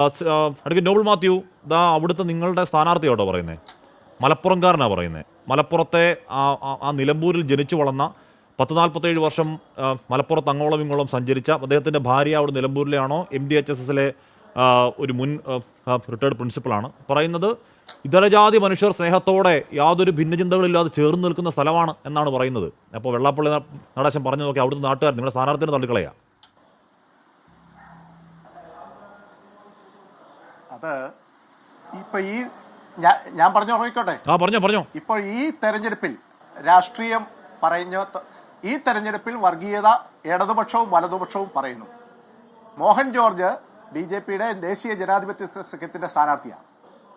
ആ, നോബിൾ മാത്യു ഇതാ അവിടുത്തെ നിങ്ങളുടെ സ്ഥാനാർത്ഥി കേട്ടോ പറയുന്നത് മലപ്പുറംകാരനാണ് പറയുന്നത് മലപ്പുറത്തെ ആ നിലമ്പൂരിൽ ജനിച്ചു വളർന്ന പത്ത് നാൽപ്പത്തേഴ് വർഷം മലപ്പുറത്ത് അങ്ങോളം ഇങ്ങോളം സഞ്ചരിച്ച അദ്ദേഹത്തിന്റെ ഭാര്യ അവിടെ നിലമ്പൂരിലെയാണോ? എം ഡി എച്ച് എസ് എസിലെ ഒരു മുൻ റിട്ടയർഡ് പ്രിൻസിപ്പളാണ് പറയുന്നത് ഇതരജാതി മനുഷ്യർ സ്നേഹത്തോടെ യാതൊരു ഭിന്നചിന്തകളില്ലാതെ ചേർന്ന് നിൽക്കുന്ന സ്ഥലമാണ് എന്നാണ് പറയുന്നത്. അപ്പോൾ വെള്ളാപ്പള്ളി നടാശം പറഞ്ഞു നോക്കി അവിടുത്തെ നാട്ടുകാർ നിങ്ങളുടെ സ്ഥാനാർത്ഥിനെ തള്ളിക്കളയാ. അത് ഇപ്പൊ ഈ ഞാൻ പറഞ്ഞു ഉറങ്ങിക്കോട്ടെ ആ പറഞ്ഞോ പറഞ്ഞോ. ഇപ്പോൾ ഈ തെരഞ്ഞെടുപ്പിൽ രാഷ്ട്രീയം പറയുന്ന ഈ തെരഞ്ഞെടുപ്പിൽ വർഗീയത ഇടതുപക്ഷവും വലതുപക്ഷവും പറയുന്നു. മോഹൻ ജോർജ് ബി ജെ പിയുടെ ദേശീയ ജനാധിപത്യ സഖ്യത്തിന്റെ സ്ഥാനാർത്ഥിയാണ്.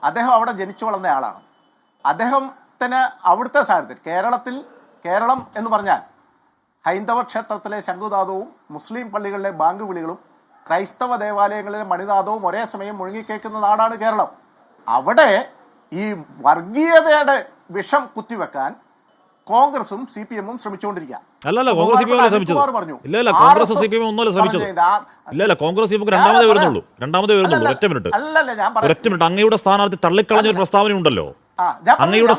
അദ്ദേഹം അവിടെ ജനിച്ചു വളർന്ന ആളാണ്. അദ്ദേഹത്തിന് അവിടുത്തെ സ്ഥാനത്തിൽ കേരളത്തിൽ കേരളം എന്ന് പറഞ്ഞാൽ ഹൈന്ദവ ക്ഷേത്രത്തിലെ ശംഖുനാദവും മുസ്ലിം പള്ളികളിലെ ബാങ്ക് വിളികളും ക്രൈസ്തവ ദേവാലയങ്ങളിലെ മണിനാഥവും ഒരേ സമയം മുഴുങ്ങിക്കേക്കുന്ന നാടാണ് കേരളം. അവിടെ ഈ വർഗീയതയുടെ വിഷം കുത്തിവെക്കാൻ കോൺഗ്രസും സി പി എമ്മും ശ്രമിച്ചുകൊണ്ടിരിക്കുക. അല്ലല്ല കോൺഗ്രസ് സി പി എം ശ്രമിച്ചത്? അനിൽകുമാർ പറഞ്ഞു. ഇല്ല ഇല്ല Congress RSS C P M ഒന്നുമല്ല ശ്രമിച്ചത്. ഇല്ല ഇല്ല കോൺഗ്രസ് സി പി രണ്ടാമതേ വരുന്നുള്ളൂ. രണ്ടാമതേ വരുന്നുള്ളൂ. ഒറ്റ മിനിറ്റ്. ഒരൊറ്റ മിനിറ്റ്. അങ്ങയുടെ സ്ഥാനാർത്ഥി പ്രസ്താവന ഉണ്ടല്ലോ അങ്ങയുടെ.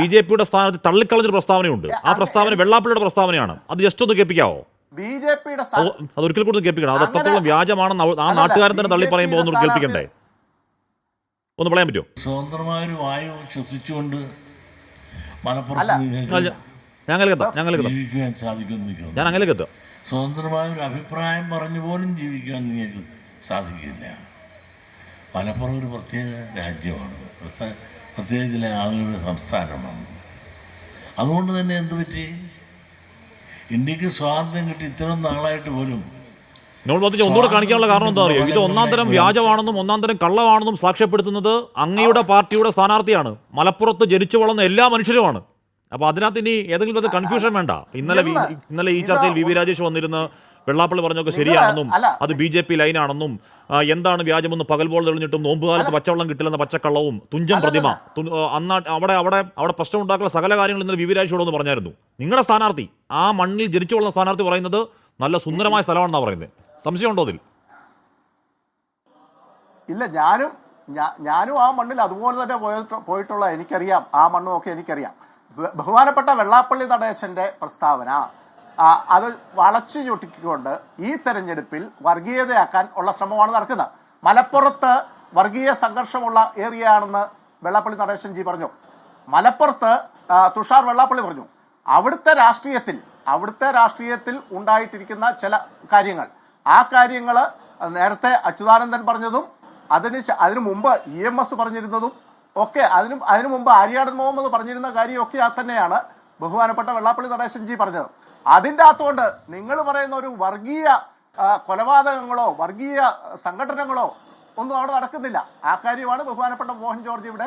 ബി ജെ പിയുടെ സ്ഥാനാർത്ഥി തള്ളിക്കളഞ്ഞൊരു പ്രസ്താവനയുണ്ട്. ആ പ്രസ്താവന വെള്ളാപ്പള്ളിയുടെ പ്രസ്താവനയാണ്. അത് ജസ്റ്റ് ഒന്ന് കേൾപ്പിക്കാവോ? ബി ജെ പിയുടെ അത് അത് ഒരിക്കൽ കേൾപ്പിക്കണം. അത് എത്രത്തോളം വ്യാജമാണെന്ന് ആ നാട്ടുകാരൻ തന്നെ തള്ളി പറയുമ്പോൾ ഒന്ന് കേൾപ്പിക്കണ്ടേ? ഒന്ന് പറയാൻ പറ്റുമോ? സ്വതന്ത്രമായൊരു വായു ശ്വസിച്ചുകൊണ്ട് അല്ല. നിങ്ങൾക്ക് ഞാൻ അങ്ങനെ എത്താം ഞാൻ അങ്ങനെ എത്താം ജീവിക്കുവാൻ സാധിക്കുമെന്ന് എനിക്ക് ഞാൻ തോന്നുന്നു എത്താം സ്വതന്ത്രമായ ഒരു അഭിപ്രായം പറഞ്ഞു പോലും ജീവിക്കാൻ നിങ്ങൾക്ക് സാധിക്കില്ല. മലപ്പുറം ഒരു പ്രത്യേക രാജ്യമാണ്. പ്രത്യേക പ്രത്യേക ചില ആളുകളുടെ സംസ്ഥാനമാണ്. അതുകൊണ്ട് തന്നെ എന്ത് പറ്റി? ഇന്ത്യയ്ക്ക് സ്വാതന്ത്ര്യം കിട്ടി ഇത്രയും നാളായിട്ട് പോലും. ഒന്നുകൂടെ കാണിക്കാനുള്ള കാരണം എന്താ അറിയോ? ഇത് ഒന്നാം തരം വ്യാജമാണെന്നും ഒന്നാം തരം കള്ളമാണെന്നും സാക്ഷ്യപ്പെടുത്തുന്നത് അങ്ങയുടെ പാർട്ടിയുടെ സ്ഥാനാർത്ഥിയാണ്. മലപ്പുറത്ത് ജനിച്ചു വളർന്ന എല്ലാ മനുഷ്യരുമാണ്. അപ്പൊ അതിനകത്ത് ഇനി ഏതെങ്കിലും കൺഫ്യൂഷൻ വേണ്ട. ഇന്നലെ ഇന്നലെ ഈ ചർച്ചയിൽ വി വി രാജേഷ് വന്നിരുന്ന് വെള്ളാപ്പള്ളി പറഞ്ഞൊക്കെ ശരിയാണെന്നും അത് ബി ജെ പി ലൈനാണെന്നും എന്താണ് വ്യാജമെന്ന് പകൽപോൾ തെളിഞ്ഞിട്ടും നോമ്പുകാലത്ത് പച്ചവെള്ളം കിട്ടില്ലെന്ന പച്ചക്കള്ളവും തുഞ്ചൻ പ്രതിമ അന്നാ അവിടെ അവിടെ അവിടെ പ്രശ്നം ഉണ്ടാക്കുന്ന സകല കാര്യങ്ങൾ ഇന്നലെ വി വി രാജേഷോട് പറഞ്ഞായിരുന്നു. നിങ്ങളുടെ സ്ഥാനാർത്ഥി ആ മണ്ണിൽ ജനിച്ചു വളർന്ന സ്ഥാനാർത്ഥി പറയുന്നത് നല്ല സുന്ദരമായ സ്ഥലമാണെന്നാണ് പറയുന്നത്. സംശയമുണ്ടോ അതിൽ? ഇല്ല ഞാനും ഞാനും ആ മണ്ണിൽ അതുപോലെ തന്നെ പോയിട്ട് പോയിട്ടുള്ള എനിക്കറിയാം. ആ മണ്ണും ഒക്കെ എനിക്കറിയാം. ബഹുമാനപ്പെട്ട വെള്ളാപ്പള്ളി നടേശന്റെ പ്രസ്താവന. അത് വളച്ചു ചുട്ടിക്കൊണ്ട് ഈ തെരഞ്ഞെടുപ്പിൽ വർഗീയതയാക്കാൻ ഉള്ള ശ്രമമാണ് നടക്കുന്നത്. മലപ്പുറത്ത് വർഗീയ സംഘർഷമുള്ള ഏരിയയാണെന്ന് വെള്ളാപ്പള്ളി നടേശൻ ജി പറഞ്ഞു. മലപ്പുറത്ത് തുഷാർ വെള്ളാപ്പള്ളി പറഞ്ഞു. അവിടുത്തെ രാഷ്ട്രീയത്തിൽ അവിടുത്തെ രാഷ്ട്രീയത്തിൽ ഉണ്ടായിട്ടിരിക്കുന്ന ചില കാര്യങ്ങൾ. ആ കാര്യങ്ങൾ നേരത്തെ അച്യുതാനന്ദൻ പറഞ്ഞതും അതിന് അതിനു മുമ്പ് ഇ എം എസ് പറഞ്ഞിരുന്നതും ഒക്കെ അതിനും അതിനു മുമ്പ് ആര്യാടൻ മുഹമ്മദ് പറഞ്ഞിരുന്ന കാര്യമൊക്കെ തന്നെയാണ് ബഹുമാനപ്പെട്ട വെള്ളാപ്പള്ളി നടേശൻ ജി പറഞ്ഞത്. അതിന്റെ അകത്തുകൊണ്ട് നിങ്ങൾ പറയുന്ന ഒരു വർഗീയ കൊലപാതകങ്ങളോ വർഗീയ സംഘടനകളോ ഒന്നും അവിടെ നടക്കുന്നില്ല. ആ കാര്യമാണ് ബഹുമാനപ്പെട്ട മോഹൻ ജോർജ് ഇവിടെ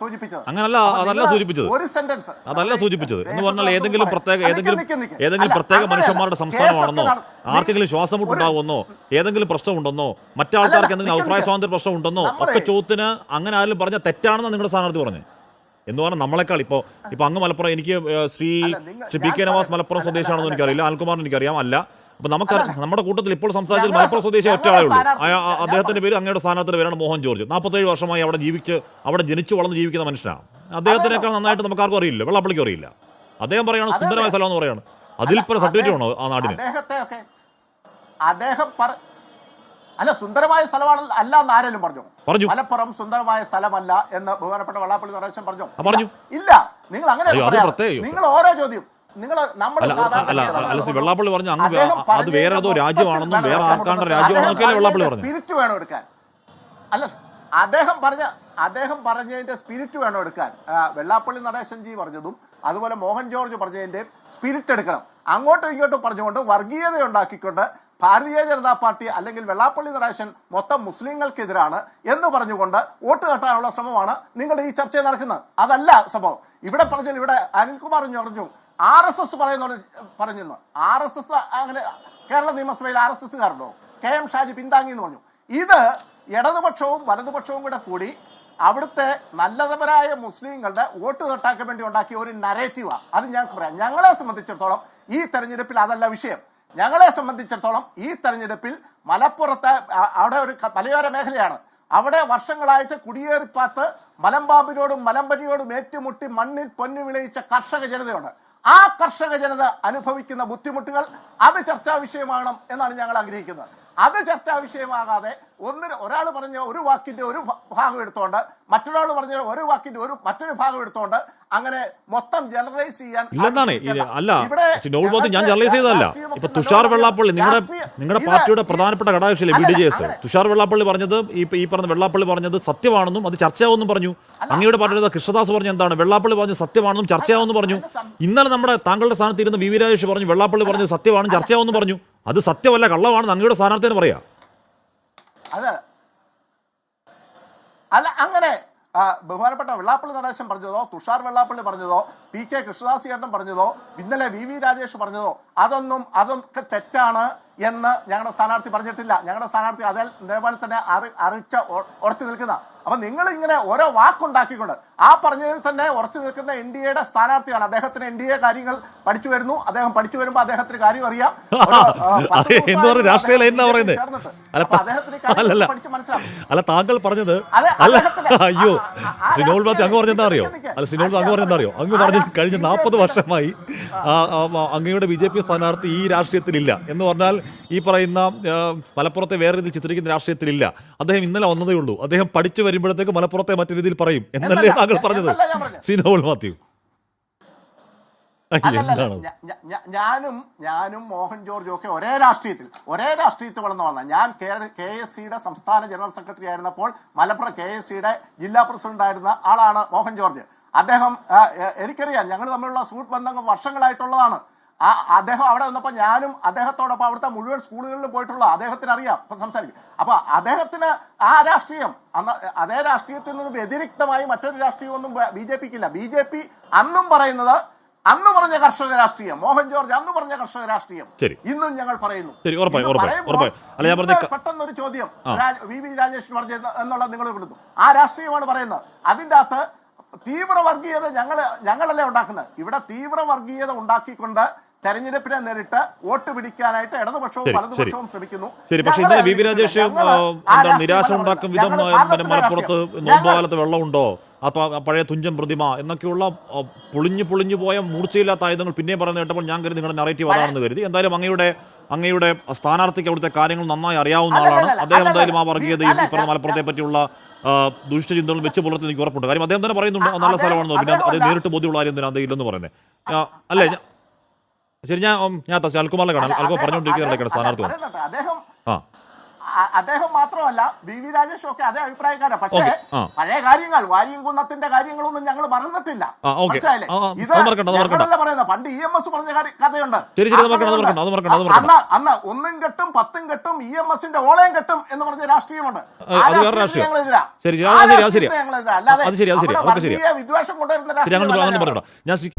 സൂചിപ്പിച്ചത്. അങ്ങനല്ല അതല്ല സൂചിപ്പിച്ചത്. ഒരു സെന്റൻസ് അതല്ല സൂചിപ്പിച്ചത്. എന്ന് പറഞ്ഞാൽ ഏതെങ്കിലും പ്രത്യേക ഏതെങ്കിലും ഏതെങ്കിലും പ്രത്യേക മനുഷ്യന്മാരുടെ സംസ്ഥാനമാണെന്നോ ആർക്കെങ്കിലും ശ്വാസം മുട്ടുണ്ടാവുമെന്നോ ഏതെങ്കിലും പ്രശ്നമുണ്ടെന്നോ മറ്റാൾക്കാർക്ക് എന്തെങ്കിലും അഭിപ്രായ. സ്വാതന്ത്ര്യ പ്രശ്നം ഉണ്ടെന്നോ ഒക്കെ ചോദ്യത്തിന് അങ്ങനെ ആരും പറഞ്ഞ തെറ്റാണെന്ന് നിങ്ങളുടെ സ്ഥാനാർത്ഥി പറഞ്ഞു എന്ന് പറഞ്ഞാൽ നമ്മളെക്കാൾ ഇപ്പോൾ ഇപ്പോൾ അങ്ങ് മലപ്പുറം എനിക്ക് ശ്രീ ശ്രീ പി കെ നവാസ് മലപ്പുറം അല്ല, എനിക്കറിയില്ല. അൽകുമാറിന് എനിക്കറിയാം. അല്ല അപ്പൊ നമുക്ക് നമ്മുടെ കൂട്ടത്തിൽ ഇപ്പോൾ സംസാരിച്ചത് മലപ്പുറം സ്വദേശി ഒറ്റ ആളേ ഉള്ളൂ. അദ്ദേഹത്തിന്റെ പേര് അങ്ങയുടെ സ്ഥാനത്തിന്റെ പേരാണ് മോഹൻ ജോർജ്. നാൽപ്പത്തേഴ് വർഷമായി അവിടെ ജീവിച്ച് അവിടെ ജനിച്ചു വളർന്ന് ജീവിക്കുന്ന മനുഷ്യനാണ്. അദ്ദേഹത്തിനേക്കാൾ നന്നായിട്ട് നമുക്ക് ആർക്കും അറിയില്ല വെള്ളപ്പള്ളിക്ക് അറിയില്ല. അദ്ദേഹം പറയാണ് സുന്ദരമായ. സ്ഥലം എന്ന് പറയാണ്. അതിൽ പല സർട്ടിഫിക്കറ്റ് വേണോ ആ നാടിന്? അദ്ദേഹത്തെ അദ്ദേഹം അല്ല സുന്ദരമായ സ്ഥലമാണ് അല്ല എന്ന് ആരെങ്കിലും പറഞ്ഞു? പറഞ്ഞു. മലപ്പുറം സുന്ദരമായ സ്ഥലമല്ല എന്ന് ബഹുമാനപ്പെട്ട വള്ളാപ്പള്ളി നടേശൻ പറഞ്ഞു? പറഞ്ഞു. ഇല്ല നിങ്ങൾ അങ്ങനെ നിങ്ങൾ ഓരോ ചോദ്യം. വെള്ളാപ്പള്ളി പറഞ്ഞു അങ്ങ് അത് വേറെ ഏതോ രാജ്യമാണെന്നും വേറെ. ആൾക്കാരുടെ രാജ്യമാണെന്നൊക്കെയല്ലേ വെള്ളാപ്പള്ളി പറഞ്ഞു. സ്പിരിറ്റ് വേണം എടുക്കാൻ. അല്ല അദ്ദേഹം പറഞ്ഞ അദ്ദേഹം പറഞ്ഞതിന്റെ സ്പിരിറ്റ് വേണം എടുക്കാൻ. വെള്ളാപ്പള്ളി നടേശൻ ജി പറഞ്ഞതും അതുപോലെ മോഹൻ ജോർജ് പറഞ്ഞതിന്റെ സ്പിരിറ്റ് എടുക്കണം. അങ്ങോട്ടും ഇങ്ങോട്ടും പറഞ്ഞുകൊണ്ട് വർഗീയത ഉണ്ടാക്കിക്കൊണ്ട് ഭാരതീയ ജനതാ പാർട്ടി അല്ലെങ്കിൽ വെള്ളാപ്പള്ളി നടേശൻ മൊത്തം മുസ്ലിങ്ങൾക്കെതിരാണ് എന്ന് പറഞ്ഞുകൊണ്ട് വോട്ട് കെട്ടാനുള്ള ശ്രമമാണ് നിങ്ങളുടെ ഈ ചർച്ച നടക്കുന്നത്. അതല്ല സംഭവം. ഇവിടെ പറഞ്ഞു ഇവിടെ അനിൽകുമാർ പറഞ്ഞു. ആർ എസ് എസ് പറയുന്ന പറഞ്ഞിരുന്നു. ആർ എസ് എസ് അങ്ങനെ കേരള നിയമസഭയിൽ ആർ എസ് എസ്സുകാരുണ്ടോ? കെ എം ഷാജി പിന്താങ്ങി എന്ന് പറഞ്ഞു. ഇത് ഇടതുപക്ഷവും വലതുപക്ഷവും കൂടെ കൂടി അവിടുത്തെ നല്ലതവരായ മുസ്ലിങ്ങളുടെ വോട്ട് തൊട്ടാക്കാൻ വേണ്ടി ഉണ്ടാക്കിയ ഒരു നരേറ്റീവാണ് അത് ഞങ്ങൾക്ക് പറയാം. ഞങ്ങളെ സംബന്ധിച്ചിടത്തോളം ഈ തെരഞ്ഞെടുപ്പിൽ അതല്ല വിഷയം. ഞങ്ങളെ സംബന്ധിച്ചിടത്തോളം ഈ തെരഞ്ഞെടുപ്പിൽ മലപ്പുറത്തെ അവിടെ ഒരു മലയോര മേഖലയാണ്. അവിടെ വർഷങ്ങളായിട്ട് കുടിയേറിപ്പാത്ത് മലമ്പാമ്പിനോടും മലമ്പനിയോടും ഏറ്റുമുട്ടി മണ്ണിൽ പൊന്നു വിളയിച്ച കർഷക ജനതയുണ്ട്. ആ കർഷക ജനത അനുഭവിക്കുന്ന ബുദ്ധിമുട്ടുകൾ അത് ചർച്ചാ വിഷയമാകണം എന്നാണ് ഞങ്ങൾ ആഗ്രഹിക്കുന്നത്. അത് ചർച്ചാ വിഷയമാകാതെ ഒന്നിന് ഒരാൾ പറഞ്ഞ ഒരു വാക്കിന്റെ ഒരു ഭാഗം എടുത്തോണ്ട് മറ്റൊരാൾ പറഞ്ഞ ഒരു വാക്കിന്റെ ഒരു മറ്റൊരു ഭാഗം എടുത്തോണ്ട് അങ്ങനെ മൊത്തം ജനറലൈസ് ചെയ്യാൻ ഇല്ലെന്നാണ്. അല്ല. ഇവിടെ ഞാൻ ജനറലൈസ് ചെയ്തതല്ല. ഇപ്പൊ തുഷാർ വെള്ളാപ്പള്ളി നിങ്ങളുടെ നിങ്ങളുടെ പാർട്ടിയുടെ പ്രധാനപ്പെട്ട ഘടകകക്ഷിയിലെ B D J S Thushar Vellappally പറഞ്ഞത് ഈ ഈ പറഞ്ഞ വെള്ളാപ്പള്ളി പറഞ്ഞത് സത്യമാണെന്നും അത് ചർച്ചയാവുമെന്നും പറഞ്ഞു. അങ്ങയുടെ പാർട്ടിയുടെ കൃഷ്ണദാസ് പറഞ്ഞ എന്താണ്? വെള്ളാപ്പള്ളി പറഞ്ഞത് സത്യമാണെന്നും ചർച്ചയാവുമെന്ന് പറഞ്ഞു. ഇന്നലെ നമ്മുടെ താങ്കളുടെ സ്ഥാനത്ത് ഇരുന്ന വി വി രാജേഷ് പറഞ്ഞു വെള്ളാപ്പള്ളി പറഞ്ഞത് സത്യമാണെന്നും ചർച്ചയാവുമെന്ന് പറഞ്ഞു. അത് സത്യമല്ല കള്ളമാണെന്ന് അങ്ങയുടെ സ്ഥാനാർത്ഥിയെന്ന് പറയാം. അത്. അല്ല അങ്ങനെ ബഹുമാനപ്പെട്ട വെള്ളാപ്പള്ളി നടേശൻ പറഞ്ഞതോ തുഷാർ വെള്ളാപ്പള്ളി പറഞ്ഞതോ പി കെ കൃഷ്ണദാസ് ചേട്ടൻ പറഞ്ഞതോ ഇന്നലെ വി വി രാജേഷ് പറഞ്ഞതോ അതൊന്നും അതൊക്കെ തെറ്റാണ്. എന്ന് ഞങ്ങളുടെ സ്ഥാനാർത്ഥി പറഞ്ഞിട്ടില്ല. ഞങ്ങളുടെ സ്ഥാനാർത്ഥി അതെ അതേപോലെ തന്നെ അറി അറിച്ച ഉറച്ചു നിൽക്കുന്ന. അപ്പൊ നിങ്ങൾ ഇങ്ങനെ ഓരോ വാക്കുണ്ടാക്കിക്കൊണ്ട് ആ പറഞ്ഞതിൽ തന്നെ ഉറച്ചു നിൽക്കുന്ന എൻ ഡി എയുടെ സ്ഥാനാർത്ഥിയാണ്. അദ്ദേഹത്തിന് എൻ ഡി എ കാര്യങ്ങൾ പഠിച്ചു വരുന്നു. അദ്ദേഹം പഠിച്ചു വരുമ്പോൾ അദ്ദേഹത്തിന് കാര്യം അറിയാം. അല്ല താങ്കൾ പറഞ്ഞത് അയ്യോ സിനോൾ ബാത്തി അങ്ങ് പറഞ്ഞെന്താ അറിയോ. അല്ല സിനോൾ അങ്ങ് പറഞ്ഞെന്താ അറിയോ? അങ്ങ് പറഞ്ഞ കഴിഞ്ഞ നാൽപ്പത് വർഷമായി അങ്ങയുടെ ബി ജെ പി സ്ഥാനാർത്ഥി ഈ രാഷ്ട്രീയത്തിലില്ല. എന്ന് പറഞ്ഞാൽ ഈ പറയുന്ന മലപ്പുറത്തെ വേറെ രീതിയിൽ ചിത്രിക്കുന്ന രാഷ്ട്രീയത്തിലില്ല. അദ്ദേഹം ഇന്നലെ വന്നതേ ഉള്ളൂ. അദ്ദേഹം പഠിച്ചു വരുമ്പോഴത്തേക്ക് മലപ്പുറത്തെ മറ്റു രീതിയിൽ പറയും. എന്നല്ലേ താങ്കൾ പറഞ്ഞത്? സിനോൾ മാത്യു. ഞാനും ഞാനും മോഹൻ ജോർജും ഒക്കെ ഒരേ രാഷ്ട്രീയത്തിൽ ഒരേ രാഷ്ട്രീയത്തിൽ വളർന്നു വന്ന ഞാൻ കെ എസ് സിയുടെ സംസ്ഥാന ജനറൽ സെക്രട്ടറി ആയിരുന്നപ്പോൾ മലപ്പുറം കെ എസ് സിയുടെ ജില്ലാ പ്രസിഡന്റ് ആയിരുന്ന ആളാണ് മോഹൻ ജോർജ്. അദ്ദേഹം എനിക്കറിയാം ഞങ്ങൾ തമ്മിലുള്ള സുഹൃത്ത് ബന്ധങ്ങൾ വർഷങ്ങളായിട്ടുള്ളതാണ്. ആ അദ്ദേഹം അവിടെ വന്നപ്പോൾ ഞാനും അദ്ദേഹത്തോടൊപ്പം അവിടുത്തെ മുഴുവൻ സ്കൂളുകളിൽ പോയിട്ടുള്ള അദ്ദേഹത്തിന് അറിയാം. ഇപ്പൊ സംസാരിക്കും. അപ്പൊ അദ്ദേഹത്തിന് ആ രാഷ്ട്രീയം അന്ന് അതേ രാഷ്ട്രീയത്തിൽ നിന്ന് വ്യതിരിക്തമായി മറ്റൊരു രാഷ്ട്രീയമൊന്നും ബി ജെ പിക്കില്ല. ബി ജെ പി അന്നും പറയുന്നത് അന്ന് പറഞ്ഞ കർഷക രാഷ്ട്രീയം മോഹൻ ജോർജ് അന്ന് പറഞ്ഞ കർഷക രാഷ്ട്രീയം. ഇന്നും ഞങ്ങൾ പറയുന്നു. പെട്ടെന്നൊരു ചോദ്യം. വി വി രാജേഷ് പറഞ്ഞു എന്നുള്ളത് നിങ്ങൾ വിടുന്നു ആ രാഷ്ട്രീയമാണ് പറയുന്നത്. അതിന്റെ അകത്ത് തീവ്ര വർഗീയത ഞങ്ങൾ ഞങ്ങളല്ലേ ഉണ്ടാക്കുന്നത്. ഇവിടെ തീവ്ര വർഗീയത ഉണ്ടാക്കിക്കൊണ്ട് തെരഞ്ഞെടുപ്പിനെ നേരിട്ട് വോട്ട് പിടിക്കാനായിട്ട് ഇടതുപക്ഷവും വലതുപക്ഷവും ശ്രമിക്കുന്നു. ശരി പക്ഷെ ഇന്നലെ വി വി രാജേഷ് എന്താണ് നിരാശ ഉണ്ടാക്കും വിധം പിന്നെ മലപ്പുറത്ത്. നോമ്പുകാലത്ത് വെള്ളമുണ്ടോ? അഥവാ പഴയ തുഞ്ചൻ പ്രതിമ എന്നൊക്കെയുള്ള പൊളിഞ്ഞു പൊളിഞ്ഞു പോയ മൂർച്ചയില്ലാത്ത ആയുധങ്ങൾ പിന്നെയും പറയുന്നത് കേട്ടപ്പോൾ ഞാൻ കരുതി നിങ്ങളുടെ നറേറ്റീവ് അതാണെന്ന് കരുതി. എന്തായാലും അങ്ങയുടെ അങ്ങയുടെ സ്ഥാനാർത്ഥിക്ക് അവിടുത്തെ കാര്യങ്ങൾ നന്നായി അറിയാവുന്ന ആളാണ്. അദ്ദേഹം എന്തായാലും ആ വർഗീയതയും ഈ പറഞ്ഞ മലപ്പുറത്തെ പറ്റിയുള്ള ആ, ദുഷ്ടചിന്തകളും വെച്ച് പുലർത്തി എനിക്ക് ഉറപ്പുണ്ട്. കാര്യം അദ്ദേഹം തന്നെ പറയുന്നുണ്ട് അത് നല്ല സ്ഥലമാണെന്ന് പിന്നെ അത് നേരിട്ട് ബോധ്യമുള്ള കാര്യം തന്നെ അദ്ദേഹം ഇല്ലെന്ന് പറയുന്നത്. അല്ലേ ശരി ഞാൻ ഞാൻ അൽക്കുമാറിനെ കാണാം. അൽകുമാർ പറഞ്ഞുകൊണ്ടിരിക്കുന്നുണ്ട് സ്ഥാനാർത്ഥി. അദ്ദേഹം ആ. അദ്ദേഹം മാത്രമല്ല വി. വി. രാജേഷും ഒക്കെ അതേ അഭിപ്രായക്കാരാണ് പക്ഷേ. പഴയ കാര്യങ്ങൾ വാരിയും കുന്നത്തിന്റെ കാര്യങ്ങളൊന്നും ഞങ്ങൾ മറന്നിട്ടില്ല. മനസ്സിലായില്ലേ? ഇത്. ഞങ്ങളല്ല പറയുന്നത്? പണ്ട് ഇ എം എസ് പറഞ്ഞ കഥയുണ്ട്. അന്ന് അന്ന് ഒന്നും കെട്ടും പത്തും കെട്ടും ഇ എം എസിന്റെ ഓളയും കെട്ടും എന്ന് പറഞ്ഞ രാഷ്ട്രീയമുണ്ട്. ഞങ്ങൾ എതിരാ അല്ലാതെ വിദ്വേഷം കൊണ്ടുവരുന്ന ശരി